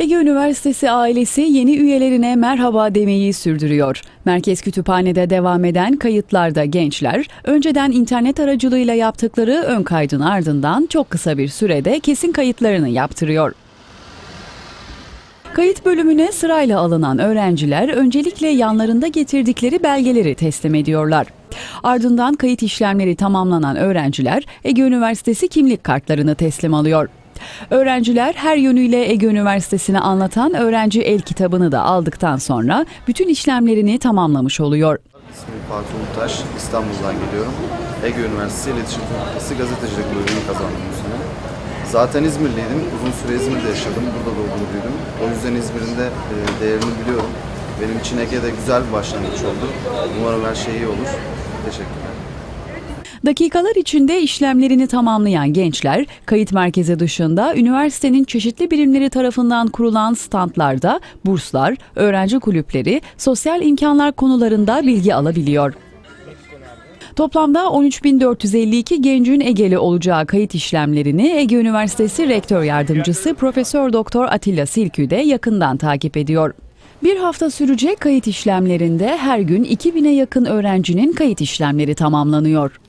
Ege Üniversitesi ailesi yeni üyelerine merhaba demeyi sürdürüyor. Merkez Kütüphane'de devam eden kayıtlarda gençler, önceden internet aracılığıyla yaptıkları ön kaydın ardından çok kısa bir sürede kesin kayıtlarını yaptırıyor. Kayıt bölümüne sırayla alınan öğrenciler öncelikle yanlarında getirdikleri belgeleri teslim ediyorlar. Ardından kayıt işlemleri tamamlanan öğrenciler Ege Üniversitesi kimlik kartlarını teslim alıyor. Öğrenciler her yönüyle Ege Üniversitesi'ni anlatan öğrenci el kitabını da aldıktan sonra bütün işlemlerini tamamlamış oluyor. İsmim Fatih Ulutaş, İstanbul'dan geliyorum. Ege Üniversitesi İletişim Fakültesi Gazetecilik bölümünü kazandım bu. Zaten İzmirliydim, uzun süre İzmir'de yaşadım, burada doğdum büyüdüm. O yüzden İzmir'in de e, değerini biliyorum. Benim için Ege'de güzel bir başlangıç oldu. Umarım her şey iyi olur. Teşekkürler. Dakikalar içinde işlemlerini tamamlayan gençler, kayıt merkezi dışında üniversitenin çeşitli birimleri tarafından kurulan standlarda burslar, öğrenci kulüpleri, sosyal imkanlar konularında bilgi alabiliyor. Toplamda 13.452 gencin Ege'li olacağı kayıt işlemlerini Ege Üniversitesi Rektör Yardımcısı Profesör Doktor Atilla Silkü de yakından takip ediyor. Bir hafta sürecek kayıt işlemlerinde her gün 2000'e yakın öğrencinin kayıt işlemleri tamamlanıyor.